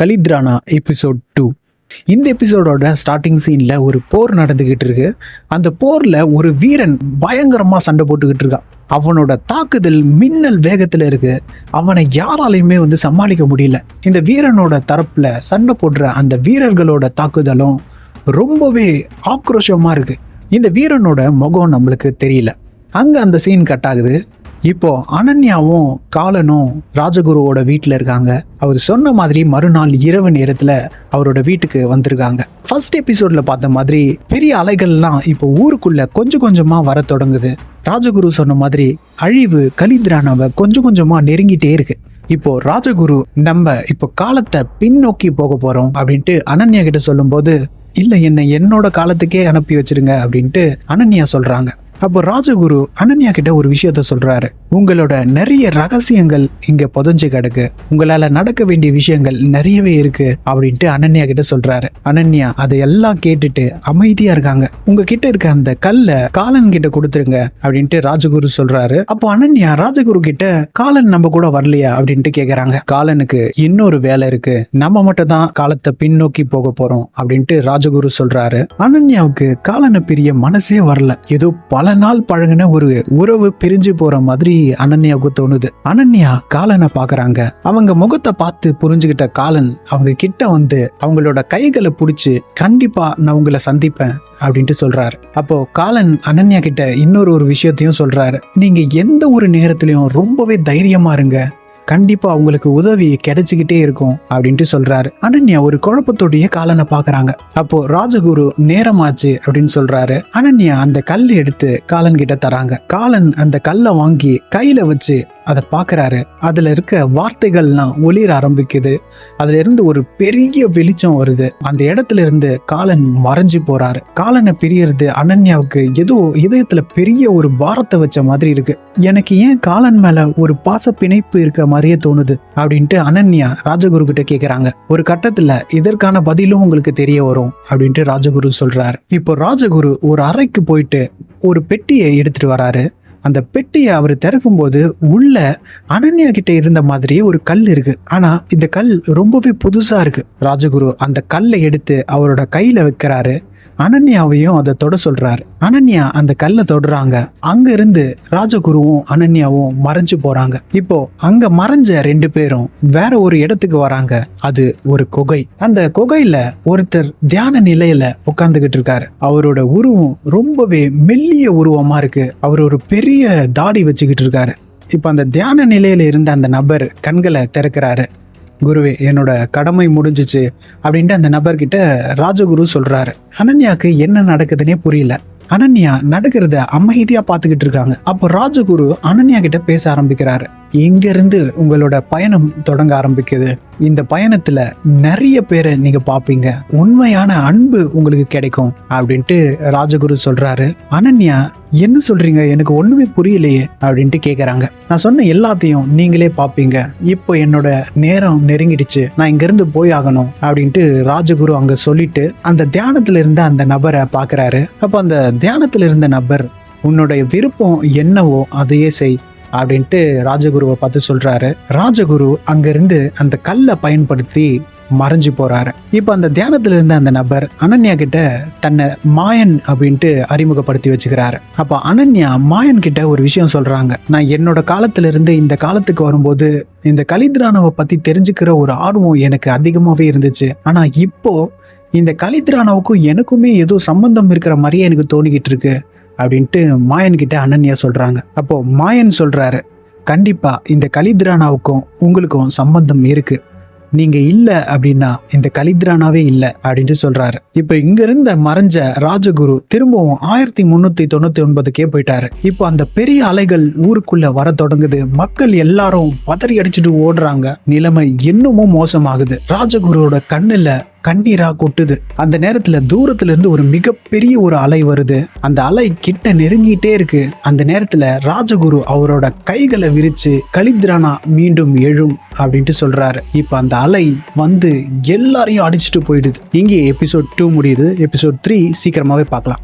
கலித்ரானா episode two இந்த எபிசோடோட starting சீனில் ஒரு போர் நடந்துக்கிட்டு இருக்கு. அந்த போரில் ஒரு வீரன் பயங்கரமாக சண்டை போட்டுக்கிட்டு இருக்கான். அவனோட தாக்குதல் மின்னல் வேகத்தில் இருக்கு. அவனை யாராலையுமே வந்து சமாளிக்க முடியல. இந்த வீரனோட தரப்பில் சண்டை போடுற அந்த வீரர்களோட தாக்குதலும் ரொம்பவே ஆக்ரோஷமாக இருக்கு. இந்த வீரனோட முகம் நம்மளுக்கு தெரியல. அங்கே அந்த சீன் கட் ஆகுது. இப்போ அனன்யாவும் காலனும் ராஜகுருவோட வீட்டில் இருக்காங்க. அவர் சொன்ன மாதிரி மறுநாள் இரவு நேரத்தில் அவரோட வீட்டுக்கு வந்திருக்காங்க. ஃபர்ஸ்ட் எபிசோட்ல பார்த்த மாதிரி பெரிய அலைகள்லாம் இப்போ ஊருக்குள்ள கொஞ்சம் கொஞ்சமாக வர தொடங்குது. ராஜகுரு சொன்ன மாதிரி அழிவு கலிந்திரானவ கொஞ்சம் கொஞ்சமாக நெருங்கிட்டே இருக்கு. இப்போ ராஜகுரு நம்ம இப்போ காலத்தை பின்னோக்கி போக போறோம் அப்படின்ட்டு அனன்யா கிட்ட சொல்லும்போது இல்லை என்ன என்னோட காலத்துக்கே அனுப்பி வச்சிருங்க அப்படின்ட்டு அனன்யா சொல்றாங்க. அப்போ ராஜகுரு அனன்யா கிட்ட ஒரு விஷயத்த சொல்றாரு. உங்களோட நிறைய ரகசியங்கள் இங்க புதஞ்சு கிடக்கு. உங்களால நடக்க வேண்டிய விஷயங்கள் நிறையவே இருக்கு அப்படின்ட்டு அனன்யா கிட்ட சொல்றாரு. அனன்யா அதையெல்லாம் கேட்டுட்டு அமைதியா இருக்காங்க. உங்ககிட்ட இருக்க அந்த கல்லை காலன் கிட்ட கொடுத்துருங்க அப்படின்ட்டு ராஜகுரு சொல்றாரு. அப்போ அனன்யா ராஜகுரு கிட்ட காலன் நம்ம கூட வரலையா? அப்படின்ட்டு கேக்குறாங்க. காலனுக்கு இன்னொரு வேலை இருக்கு. நம்ம மட்டும் தான் காலத்தை பின்னோக்கி போக போறோம் அப்படின்ட்டு ராஜகுரு சொல்றாரு. அனன்யாவுக்கு காலனை பிரிய மனசே வரல. ஏதோ பல நாள் பழகின ஒரு உறவு பிரிஞ்சு போற மாதிரி அனன்யாவுக்கு தோணுது. அனன்யா காலனை பாக்குறாங்க. அவங்க முகத்தை பார்த்து புரிஞ்சுக்கிட்ட காலன் அவங்க கிட்ட வந்து அவங்களோட கைகளை பிடிச்சி கண்டிப்பா நான் உங்களை சந்திப்பேன் அப்படின்ட்டு சொல்றாரு. அப்போ காலன் அனன்யா கிட்ட இன்னொரு ஒரு விஷயத்தையும் சொல்றாரு. நீங்க எந்த ஒரு நேரத்திலையும் ரொம்பவே தைரியமா இருங்க. கண்டிப்பாக அவங்களுக்கு உதவி கிடைச்சிக்கிட்டே இருக்கும் அப்படின்ட்டு சொல்கிறாரு அனன்யா ஒரு குழப்பத்தோடைய காலனை பார்க்குறாங்க. அப்போ ராஜகுரு நேரமாச்சு அப்படின்னு சொல்கிறாரு அனன்யா அந்த கல் எடுத்து காலன் கிட்ட தராங்க. காலன் அந்த கல்லை வாங்கி கையில் வச்சு அதை பார்க்குறாரு. அதில் இருக்க வார்த்தைகள்லாம் ஒளிர ஆரம்பிக்குது. அதுல இருந்து ஒரு பெரிய வெளிச்சம் வருது. அந்த இடத்துல இருந்து காலன் மறைஞ்சு போறாரு. காலனை பிரியறது அனன்யாவுக்கு ஏதோ இதயத்துல பெரிய ஒரு பாரத்தை வச்ச மாதிரி இருக்கு. எனக்கு ஏன் காலன் மேல ஒரு பாச பிணைப்பு இருக்க மாதிரியே தோணுது அப்படின்ட்டு அனன்யா ராஜகுரு கிட்ட கேட்குறாங்க ஒரு கட்டத்தில் இதற்கான பதிலும் உங்களுக்கு தெரிய வரும் அப்படின்ட்டு ராஜகுரு சொல்றாரு. இப்போ ராஜகுரு ஒரு அறைக்கு போயிட்டு ஒரு பெட்டியை எடுத்துட்டு வராரு. அந்த பெட்டியை அவர் திறக்கும் போது உள்ள அனன்யா கிட்ட இருந்த மாதிரியே ஒரு கல் இருக்கு. ஆனா இந்த கல் ரொம்பவே புதுசா இருக்கு. ராஜகுரு அந்த கல்லை எடுத்து அவரோட கையில வைக்கிறாரு. அனன்யாவையும் அதை தொட சொல்றாரு. அனன்யா அந்த கல்லை தொடுறாங்க. அங்க இருந்து ராஜகுருவும் அனன்யாவும் மறைஞ்சு போறாங்க. இப்போ அங்க மறைஞ்ச ரெண்டு பேரும் வேற ஒரு இடத்துக்கு வராங்க. அது ஒரு குகை. அந்த குகையில ஒருத்தர் தியான நிலையில உட்கார்ந்துகிட்டு இருக்காரு. அவரோட உருவம் ரொம்பவே மெல்லிய உருவமா இருக்கு. அவர் ஒரு பெரிய தாடி வச்சுக்கிட்டு இருக்காரு. இப்போ அந்த தியான நிலையில இருந்த அந்த நபர் கண்களை திறக்கிறாரு. குருவே என்னோட கடமை முடிஞ்சிச்சு அப்படின்ட்டு அந்த நபர்கிட்ட ராஜகுரு சொல்றாரு. அனன்யாக்கு என்ன நடக்குதுன்னே புரியல. அனன்யா நடக்கிறத அமைதியா பார்த்துக்கிட்டு இருக்காங்க. அப்போ ராஜகுரு அனன்யா கிட்ட பேச ஆரம்பிக்கிறாரு. இங்கேருந்து உங்களோட பயணம் தொடங்க ஆரம்பிக்குது? இந்த பயணத்தில் நிறைய பேரை நீங்கள் பார்ப்பீங்க உண்மையான அன்பு உங்களுக்கு கிடைக்கும் அப்படின்ட்டு ராஜகுரு சொல்கிறாரு அனன்யா என்ன சொல்கிறீங்க எனக்கு ஒன்றுமே புரியலையே அப்படின்ட்டு கேட்குறாங்க நான் சொன்ன எல்லாத்தையும் நீங்களே பார்ப்பீங்க இப்போ என்னோட நேரம் நெருங்கிடுச்சு. நான் இங்கேருந்து போய் ஆகணும் அப்படின்ட்டு ராஜகுரு அங்கே சொல்லிட்டு அந்த தியானத்தில் இருந்த அந்த நபரை பார்க்குறாரு அப்போ அந்த தியானத்தில் இருந்த நபர் உன்னுடைய விருப்பம் என்னவோ அதையே செய். அப்படின்ட்டு ராஜகுருவை பார்த்து சொல்றாரு. ராஜகுரு அங்கிருந்து அந்த கல்லை பயன்படுத்தி மறைஞ்சு போறாரு. இப்போ அந்த தியானத்துல இருந்த அந்த நபர் அனன்யா கிட்ட தன்னை மாயன் அப்படின்ட்டு அறிமுகப்படுத்தி வச்சுக்கிறாரு. அப்போ அனன்யா மாயன் கிட்ட ஒரு விஷயம் சொல்றாங்க. நான் என்னோட காலத்துல இருந்து இந்த காலத்துக்கு வரும்போது இந்த கலித்ரானவை பத்தி தெரிஞ்சுக்கிற ஒரு ஆர்வம் எனக்கு அதிகமாவே இருந்துச்சு. ஆனா இப்போ இந்த கலித்ரானவுக்கும் எனக்குமே ஏதோ சம்பந்தம் இருக்கிற மாதிரியே எனக்கு தோணிக்கிட்டு இருக்கு. அப்படின்ட்டு மாயன்கிட்ட அனன்யா சொல்கிறாங்க அப்போது மாயன் சொல்கிறாரு கண்டிப்பாக இந்த கலித்ரானாவுக்கும் உங்களுக்கும் சம்பந்தம் இருக்குது நீங்கள் இல்லை அப்படின்னா இந்த கலித்ரானாவே இல்லை அப்படின்ட்டு சொல்கிறாரு இப்போ இங்கிருந்த மறைஞ்ச ராஜகுரு திரும்பவும் ஆயிரத்தி முந்நூற்றி தொண்ணூற்றி ஒன்பதுக்கே போயிட்டாரு. இப்போ அந்த பெரிய அலைகள் ஊருக்குள்ளே வர தொடங்குது. மக்கள் எல்லாரும் பதறி அடிச்சுட்டு ஓடுறாங்க. நிலைமை இன்னமும் மோசமாகுது. ராஜகுருவோட கண்ணில் கண்ணீராக கொட்டுது. அந்த நேரத்தில் தூரத்துல இருந்து ஒரு மிகப்பெரிய ஒரு அலை வருது. அந்த அலை கிட்ட நெருங்கிட்டே இருக்கு. அந்த நேரத்தில் ராஜகுரு அவரோட கைகளை விரிச்சு கலித்ரானா மீண்டும் எழும் அப்படின்ட்டு சொல்றாரு. இப்போ அந்த அலை வந்து எல்லாரையும் அடிச்சுட்டு போயிடுது. இங்கே எபிசோட் டூ முடியுது. எபிசோட் த்ரீ சீக்கிரமாகவே பார்க்கலாம்.